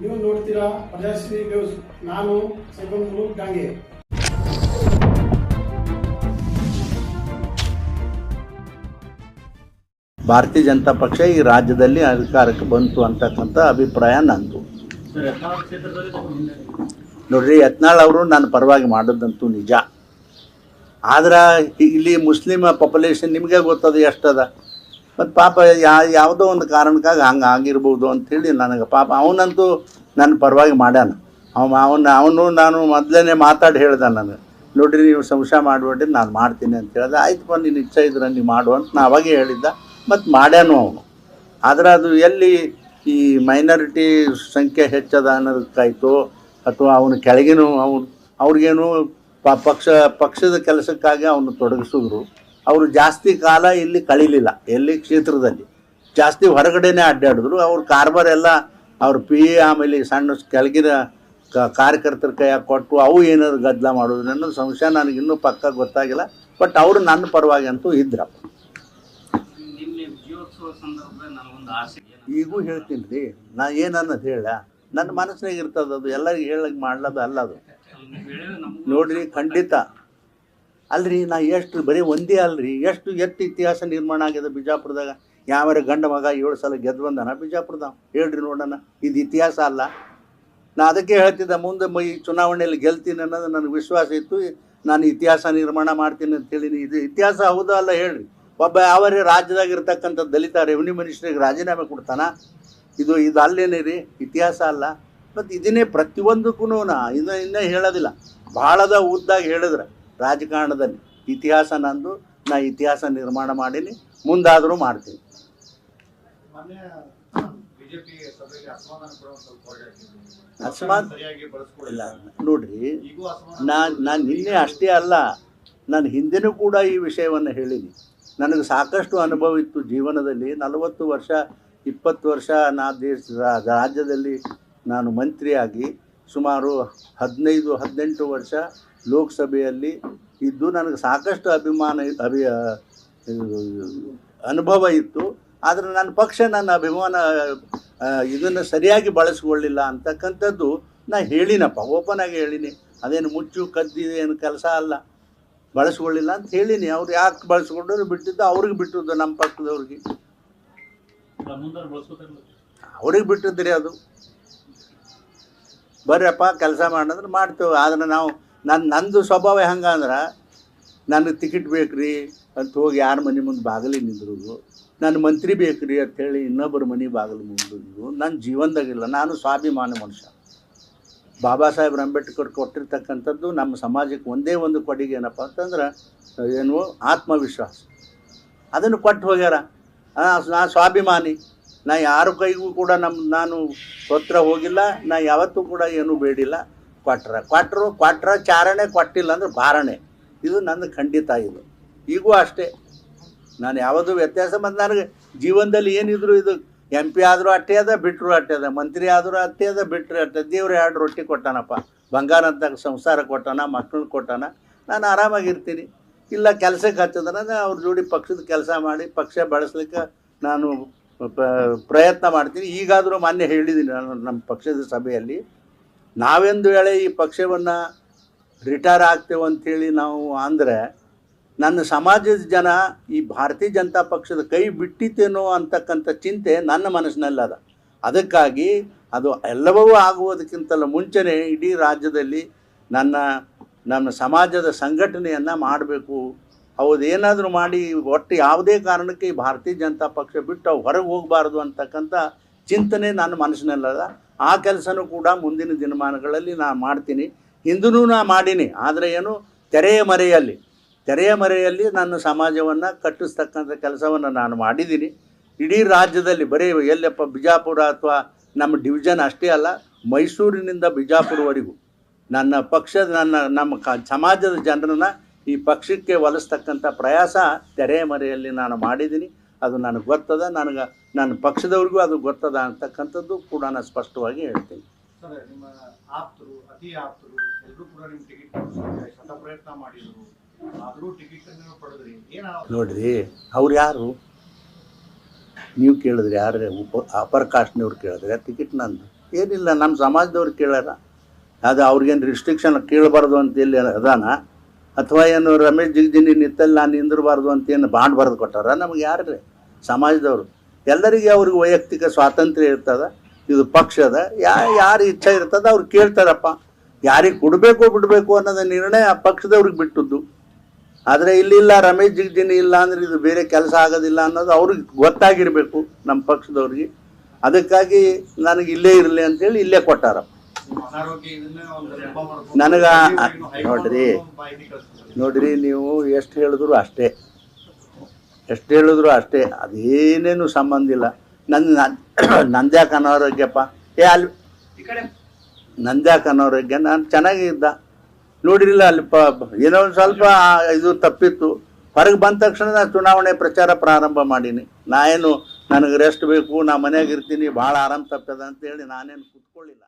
ನೀವು ನೋಡ್ತೀರಾ ಪ್ರಜಾಶ್ರೀ ನ್ಯೂಸ್. ನಾನು ಸೈಬಂಗ್ಲೂ ಡಾಂಗೆ. ಭಾರತೀಯ ಜನತಾ ಪಕ್ಷ ಈ ರಾಜ್ಯದಲ್ಲಿ ಅಧಿಕಾರಕ್ಕೆ ಬಂತು ಅಂತಕ್ಕಂಥ ಅಭಿಪ್ರಾಯ ನಂದು. ನೋಡ್ರಿ ಯತ್ನಾಳ್ ಅವರು ನಾನು ಪರವಾಗಿ ಮಾಡೋದಂತೂ ನಿಜ. ಆದ್ರೆ ಇಲ್ಲಿ ಮುಸ್ಲಿಂ ಪಾಪ್ಯುಲೇಷನ್ ನಿಮಗೆ ಗೊತ್ತದ ಎಷ್ಟದ? ಮತ್ತು ಪಾಪ ಯಾ ಯಾವುದೋ ಒಂದು ಕಾರಣಕ್ಕಾಗಿ ಹಂಗೆ ಆಗಿರ್ಬೋದು ಅಂಥೇಳಿ ನನಗೆ ಪಾಪ ಅವನಂತೂ ನನ್ನ ಪರವಾಗಿ ಮಾಡ್ಯಾನ. ಅವ ಅವನ ಅವನು ನಾನು ಮೊದಲೇ ಮಾತಾಡಿ ಹೇಳ್ದೆ ನನಗೆ. ನೋಡ್ರಿ ನೀವು ಸಂಶಯ ಮಾಡಬೇಡ್ರಿ ನಾನು ಮಾಡ್ತೀನಿ ಅಂತ ಹೇಳ್ದೆ. ಆಯ್ತು ಬನ್ನಿ ಇಚ್ಛೆ ಇದ್ರೆ ನೀವು ಮಾಡು ಅಂತ ನಾ ಅವಾಗೇ ಹೇಳಿದ್ದ. ಮತ್ತು ಮಾಡ್ಯಾನು ಅವನು. ಆದರೆ ಅದು ಎಲ್ಲಿ ಈ ಮೈನಾರಿಟಿ ಸಂಖ್ಯೆ ಹೆಚ್ಚದ ಅನ್ನೋದಕ್ಕಾಯ್ತು ಅಥವಾ ಅವನ ಕೆಳಗಿನೂ ಅವನು, ಅವ್ರಿಗೇನು ಪಕ್ಷ, ಪಕ್ಷದ ಕೆಲಸಕ್ಕಾಗಿ ಅವನು ತೊಡಗಿಸಿದ್ರು. ಅವರು ಜಾಸ್ತಿ ಕಾಲ ಇಲ್ಲಿ ಕಳೀಲಿಲ್ಲ, ಎಲ್ಲಿ ಕ್ಷೇತ್ರದಲ್ಲಿ. ಜಾಸ್ತಿ ಹೊರಗಡೆನೇ ಅಡ್ಡಾಡಿದ್ರು. ಅವ್ರ ಕಾರ್ಬಾರ್ ಎಲ್ಲ ಅವ್ರ ಪಿ ಎ ಆಮೇಲೆ ಸಣ್ಣ ಕೆಳಗಿನ ಕ, ಕಾರ್ಯಕರ್ತರ ಕೈಯಾಗ ಕೊಟ್ಟು ಅವು ಏನಾದ್ರು ಗದ್ದಲ ಮಾಡೋದು ಅನ್ನೋ ಸಂಶಯ ನನಗಿನ್ನೂ ಪಕ್ಕ ಗೊತ್ತಾಗಿಲ್ಲ. ಬಟ್ ಅವರು ನನ್ನ ಪರವಾಗಿ ಅಂತೂ ಇದ್ರಪ್ಪ. ಈಗೂ ಹೇಳ್ತೀನಿ ರೀ. ನಾ ಏನನ್ನೋದು ಹೇಳ. ನನ್ನ ಮನಸ್ಸಿನಾಗ ಇರ್ತದ ಅದು. ಎಲ್ಲರಿಗೆ ಹೇಳಕ್ಕೆ ಮಾಡ್ಲದು ಅಲ್ಲ ಅದು. ನೋಡ್ರಿ, ಖಂಡಿತ. ಅಲ್ರಿ, ನಾ ಎಷ್ಟು ಬರೀ ಒಂದೇ ಅಲ್ರಿ. ಎಷ್ಟು ಎತ್ತು ಇತಿಹಾಸ ನಿರ್ಮಾಣ ಆಗಿದೆ ಬಿಜಾಪುರದಾಗ. ಯಾವ್ಯಾರ ಗಂಡ ಮಗ ಏಳು ಸಲ ಗೆದ್ದು ಬಂದಾನ ಬಿಜಾಪುರದಾಗ. ಹೇಳ್ರಿ ನೋಡೋಣ. ಇದು ಇತಿಹಾಸ ಅಲ್ಲ. ನಾ ಅದಕ್ಕೆ ಹೇಳ್ತಿದ್ದೆ, ಮುಂದೆ ಈ ಚುನಾವಣೆಯಲ್ಲಿ ಗೆಲ್ತೀನಿ ಅನ್ನೋದು ನನಗೆ ವಿಶ್ವಾಸ ಇತ್ತು. ನಾನು ಇತಿಹಾಸ ನಿರ್ಮಾಣ ಮಾಡ್ತೀನಿ ಅಂತ ಹೇಳಿನಿ. ಇದು ಇತಿಹಾಸ ಹೌದಾ ಅಲ್ಲ ಹೇಳ್ರಿ. ಒಬ್ಬ ಯಾವರೇ ರಾಜ್ಯದಾಗ ಇರ್ತಕ್ಕಂಥ ದಲಿತ ರೆವಿನ್ಯೂ ಮಿನಿಸ್ಟ್ರಿಗೆ ರಾಜೀನಾಮೆ ಕೊಡ್ತಾನ. ಇದು ಇದು ಅಲ್ಲೇನೇ ರೀ? ಇತಿಹಾಸ ಅಲ್ಲ. ಮತ್ತು ಇದನ್ನೇ ಪ್ರತಿಯೊಂದಕ್ಕೂ ನಾ ಇನ್ನು ಇನ್ನೂ ಹೇಳೋದಿಲ್ಲ. ಭಾಳದ ಉದ್ದಾಗಿ ಹೇಳಿದ್ರೆ ರಾಜಕಾರಣದಲ್ಲಿ. ಇತಿಹಾಸ ನಂದು ನಾ ಇತಿಹಾಸ ನಿರ್ಮಾಣ ಮಾಡೀನಿ ಮುಂದಾದರೂ ಮಾಡ್ತೀನಿ. ಅಸ್ಮಾತ್ ಇಲ್ಲ ನೋಡ್ರಿ ನಾನು ನಾನು ನಿನ್ನೆ ಅಷ್ಟೇ ಅಲ್ಲ ನಾನು ಹಿಂದೆನೂ ಕೂಡ ಈ ವಿಷಯವನ್ನು ಹೇಳೀನಿ. ನನಗೆ ಸಾಕಷ್ಟು ಅನುಭವ ಇತ್ತು ಜೀವನದಲ್ಲಿ. ನಲವತ್ತು ವರ್ಷ, ಇಪ್ಪತ್ತು ವರ್ಷ ನಾ ದೇಶ, ರಾಜ್ಯದಲ್ಲಿ ನಾನು ಮಂತ್ರಿಯಾಗಿ ಸುಮಾರು ಹದಿನೈದು, ಹದಿನೆಂಟು ವರ್ಷ ಲೋಕಸಭೆಯಲ್ಲಿ ಇದ್ದು ನನಗೆ ಸಾಕಷ್ಟು ಅಭಿಮಾನ ಅಭಿ ಅನುಭವ ಇತ್ತು. ಆದರೆ ನನ್ನ ಪಕ್ಷ ನನ್ನ ಅಭಿಮಾನ ಇದನ್ನು ಸರಿಯಾಗಿ ಬಳಸಿಕೊಳ್ಳಿಲ್ಲ ಅಂತಕ್ಕಂಥದ್ದು ನಾ ಹೇಳಿನಪ್ಪ, ಓಪನ್ ಆಗಿ ಹೇಳಿನಿ. ಅದೇನು ಮುಚ್ಚು ಕದ್ದು ಏನು ಕೆಲಸ ಅಲ್ಲ. ಬಳಸ್ಕೊಳ್ಳಿಲ್ಲ ಅಂತ ಹೇಳಿನಿ. ಅವ್ರು ಯಾಕೆ ಬಳಸ್ಕೊಂಡ್ರು ಬಿಟ್ಟಿದ್ದು ಅವ್ರಿಗೆ ಬಿಟ್ಟಿದ್ದು ನಮ್ಮ ಪಕ್ಕದವ್ರಿಗೆ. ಅವ್ರಿಗೆ ಬಿಟ್ಟಿದ್ರಿ ಅದು. ಬರ್ರಪ್ಪ ಕೆಲಸ ಮಾಡಂದ್ರೆ ಮಾಡ್ತೇವೆ. ಆದ್ರೆ ನಾವು ನನ್ನ ನಂದು ಸ್ವಭಾವ ಹೆಂಗೆ ಅಂದ್ರೆ ನನಗೆ ಟಿಕೆಟ್ ಬೇಕ್ರಿ ಅಂತ ಹೋಗಿ ಯಾರ ಮನೆ ಮುಂದೆ ಬಾಗಿಲಿ ನಿಂದ್ರುದು. ನನ್ನ ಮಂತ್ರಿ ಬೇಕ್ರಿ ಅಂತೇಳಿ ಇನ್ನೊಬ್ಬರ ಮನೆ ಬಾಗಿಲು ಮುಂದಿದ್ದು ನನ್ನ ಜೀವನದಾಗಿಲ್ಲ ನಾನು ಸ್ವಾಭಿಮಾನ ಮನುಷ್ಯ. ಬಾಬಾ ಸಾಹೇಬ್ ಅಂಬೇಡ್ಕರ್ ಕೊಟ್ಟಿರ್ತಕ್ಕಂಥದ್ದು ನಮ್ಮ ಸಮಾಜಕ್ಕೆ ಒಂದೇ ಒಂದು ಕೊಡುಗೆ ಏನಪ್ಪ ಅಂತಂದ್ರೆ, ಏನು ಆತ್ಮವಿಶ್ವಾಸ. ಅದನ್ನು ಕೊಟ್ಟು ಹೋಗ್ಯಾರ. ನಾ ಸ್ವಾಭಿಮಾನಿ, ನಾ ಯಾರ ಕೈಗೂ ಕೂಡ ನಮ್ಮ ನಾನು ಸ್ವತ್ರ ಹೋಗಿಲ್ಲ, ನಾ ಯಾವತ್ತೂ ಕೂಡ ಏನೂ ಬೇಡಿಲ್ಲ. ಕ್ವಾಟ್ರ ಕೊಟ್ಟರು ಕೊಟ್ರ ಚಾರಣೆ, ಕೊಟ್ಟಿಲ್ಲ ಅಂದ್ರೆ ಬಾರಣೆ ಇದು ನನ್ನ ಖಂಡಿತ ಇದು. ಈಗೂ ಅಷ್ಟೇ. ನಾನು ಯಾವುದು ವ್ಯತ್ಯಾಸ ಮತ್ತು ನನಗೆ ಜೀವನದಲ್ಲಿ ಏನಿದ್ರು ಇದು ಎಂ ಪಿ ಆದರೂ ಅಟ್ಟೆ ಅದ ಬಿಟ್ಟರು ಅಟ್ಟೆ ಅದ. ಮಂತ್ರಿ ಆದರೂ ಅಟ್ಟೆ ಅದ ಬಿಟ್ಟರು ಅಟ್ಟೆ ದೇವ್ರು ಎರಡು ರೊಟ್ಟಿ ಕೊಟ್ಟಾನಪ್ಪ. ಬಂಗಾರ ಅಂತ ಸಂಸಾರ ಕೊಟ್ಟಾನ, ಮಕ್ಕಳನ್ನ ಕೊಟ್ಟಾನ. ನಾನು ಆರಾಮಾಗಿರ್ತೀನಿ. ಇಲ್ಲ ಕೆಲಸಕ್ಕೆ ಹಚ್ಚದ್ರೆ ಅವ್ರ ಜೋಡಿ ಪಕ್ಷದ ಕೆಲಸ ಮಾಡಿ, ಪಕ್ಷ ಬೆಳೆಸ್ಲಿಕ್ಕೆ ನಾನು ಪ್ರಯತ್ನ ಮಾಡ್ತೀನಿ. ಈಗಾದರೂ ಮಾನ್ಯ ಹೇಳಿದ್ದೀನಿ ನಾನು ನಮ್ಮ ಪಕ್ಷದ ಸಭೆಯಲ್ಲಿ, ನಾವೆಂದು ವೇಳೆ ಈ ಪಕ್ಷವನ್ನು ರಿಟೈರ್ ಆಗ್ತೇವೆ ಅಂಥೇಳಿ ನಾವು ಅಂದರೆ ನನ್ನ ಸಮಾಜದ ಜನ ಈ ಭಾರತೀಯ ಜನತಾ ಪಕ್ಷದ ಕೈ ಬಿಟ್ಟಿತೇನೋ ಅಂತಕ್ಕಂಥ ಚಿಂತೆ ನನ್ನ ಮನಸ್ಸಿನಲ್ಲದ. ಅದಕ್ಕಾಗಿ ಅದು ಎಲ್ಲವೂ ಆಗುವುದಕ್ಕಿಂತಲೂ ಮುಂಚೆನೇ ಇಡೀ ರಾಜ್ಯದಲ್ಲಿ ನನ್ನ ನಮ್ಮ ಸಮಾಜದ ಸಂಘಟನೆಯನ್ನು ಮಾಡಬೇಕು. ಹೌದೇನಾದರೂ ಮಾಡಿ ಒಟ್ಟು ಯಾವುದೇ ಕಾರಣಕ್ಕೆ ಈ ಭಾರತೀಯ ಜನತಾ ಪಕ್ಷ ಬಿಟ್ಟು ಅವು ಹೊರಗೆ ಹೋಗಬಾರ್ದು ಅಂತಕ್ಕಂಥ ಚಿಂತನೆ ನನ್ನ ಮನಸ್ಸಿನಲ್ಲದ. ಆ ಕೆಲಸನೂ ಕೂಡ ಮುಂದಿನ ದಿನಮಾನಗಳಲ್ಲಿ ನಾನು ಮಾಡ್ತೀನಿ. ಹಿಂದೂ ನಾ ಮಾಡೀನಿ. ಆದರೆ ಏನು ತೆರೆಯ ಮರೆಯಲ್ಲಿ ತೆರೆಯ ಮರೆಯಲ್ಲಿ ನಾನು ಸಮಾಜವನ್ನು ಕಟ್ಟಿಸ್ತಕ್ಕಂಥ ಕೆಲಸವನ್ನು ನಾನು ಮಾಡಿದ್ದೀನಿ. ಇಡೀ ರಾಜ್ಯದಲ್ಲಿ ಬರೀ ಎಲ್ಲಪ್ಪ ಬಿಜಾಪುರ ಅಥವಾ ನಮ್ಮ ಡಿವಿಷನ್ ಅಷ್ಟೇ ಅಲ್ಲ, ಮೈಸೂರಿನಿಂದ ಬಿಜಾಪುರವರೆಗೂ ನನ್ನ ಪಕ್ಷದ, ನನ್ನ, ನಮ್ಮ ಕ, ಸಮಾಜದ ಜನರನ್ನು ಈ ಪಕ್ಷಕ್ಕೆ ಒಲಿಸ್ತಕ್ಕಂಥ ಪ್ರಯಾಸ ತೆರೆಯ ಮರೆಯಲ್ಲಿ ನಾನು ಮಾಡಿದ್ದೀನಿ. ಅದು ನನಗೆ ಗೊತ್ತದ, ನನಗೆ, ನನ್ನ ಪಕ್ಷದವ್ರಿಗೂ ಅದು ಗೊತ್ತದ ಅಂತಕ್ಕಂಥದ್ದು ಕೂಡ ನಾನು ಸ್ಪಷ್ಟವಾಗಿ ಹೇಳ್ತೀನಿ. ಆಪ್ತರು, ಅತಿ ಆಪ್ತರು ಎಲ್ಲರೂ ಕೂಡ ನಿಮ್ಮ ಟಿಕೆಟ್ ಪ್ರಯತ್ನ ಮಾಡಿದ್ರು. ನೋಡ್ರಿ, ಅವ್ರು ಯಾರು? ನೀವು ಕೇಳಿದ್ರಿ ಯಾರು ಉಪ ಅಪರ್ ಕಾಸ್ಟ್ನವ್ರು ಕೇಳಿದ್ರೆ ಟಿಕೆಟ್ ನಂದು. ಏನಿಲ್ಲ ನಮ್ಮ ಸಮಾಜದವ್ರು ಕೇಳ್ಯಾರ. ಅದು ಅವ್ರಿಗೇನು ರಿಸ್ಟ್ರಿಕ್ಷನ್ ಕೇಳಬಾರ್ದು ಅಂತ ಎಲ್ಲಿ ಅದಾನ? ಅಥವಾ ಏನು ರಮೇಶ್ ಜಿಗ್ಜಿನಿ ನಿತ್ತಲ್ಲಿ ನಾನು ನಿಂದಿರಬಾರ್ದು ಅಂತ ಏನು ಬಾಂಡ್ ಬರೆದು ಕೊಟ್ಟಾರ? ನಮಗೆ ಯಾರ್ರಿ? ಸಮಾಜದವರು. ಎಲ್ಲರಿಗೆ ಅವ್ರಿಗೆ ವೈಯಕ್ತಿಕ ಸ್ವಾತಂತ್ರ್ಯ ಇರ್ತದ, ಇದು ಪಕ್ಷದ. ಯಾ, ಯಾರು ಇಚ್ಛೆ ಇರ್ತದ, ಅವ್ರು ಕೇಳ್ತಾರಪ್ಪ. ಯಾರಿಗೆ ಕೊಡಬೇಕು ಬಿಡಬೇಕು ಅನ್ನೋದು ನಿರ್ಣಯ ಆ ಪಕ್ಷದವ್ರಿಗೆ ಬಿಟ್ಟದ್ದು. ಆದರೆ ಇಲ್ಲಿಲ್ಲ ರಮೇಶ್ ಜಿಗಜಿನಿ ಇಲ್ಲ ಅಂದ್ರೆ ಇದು ಬೇರೆ ಕೆಲಸ ಆಗೋದಿಲ್ಲ ಅನ್ನೋದು ಅವ್ರಿಗೆ ಗೊತ್ತಾಗಿರಬೇಕು ನಮ್ಮ ಪಕ್ಷದವ್ರಿಗೆ. ಅದಕ್ಕಾಗಿ ನನಗೆ ಇಲ್ಲೇ ಇರಲಿ ಅಂತೇಳಿ ಇಲ್ಲೇ ಕೊಟ್ಟಾರ. ನನಗ ನೋಡ್ರಿ. ನೋಡ್ರಿ ನೀವು ಎಷ್ಟು ಹೇಳಿದ್ರು ಅಷ್ಟೇ. ಎಷ್ಟು ಹೇಳಿದ್ರು ಅಷ್ಟೇ. ಅದೇನೇನು ಸಂಬಂಧ ಇಲ್ಲ. ನನ್ನ ನಂದ್ಯಾಕ ಅನಾರೋಗ್ಯಪ್ಪ. ಏ ಅಲ್ಲಿ ನಂದ್ಯಾಕೆ ಅನಾರೋಗ್ಯ ನಾನು ಚೆನ್ನಾಗಿದ್ದ ನೋಡಿರಿಲ್ಲ ಅಲ್ಲಿ ಪ ಏನೋ ಒಂದು ಸ್ವಲ್ಪ ಇದು ತಪ್ಪಿತ್ತು. ಹೊರಗೆ ಬಂದ ತಕ್ಷಣ ನಾನು ಚುನಾವಣೆ ಪ್ರಚಾರ ಪ್ರಾರಂಭ ಮಾಡೀನಿ. ನಾ ಏನು, ನನಗೆ ರೆಸ್ಟ್ ಬೇಕು, ನಾ ಮನೆಯಾಗಿರ್ತೀನಿ ಭಾಳ ಆರಾಮ್ ತಪ್ಪದ ಅಂತೇಳಿ ನಾನೇನು ಕೂತ್ಕೊಳ್ಳಿಲ್ಲ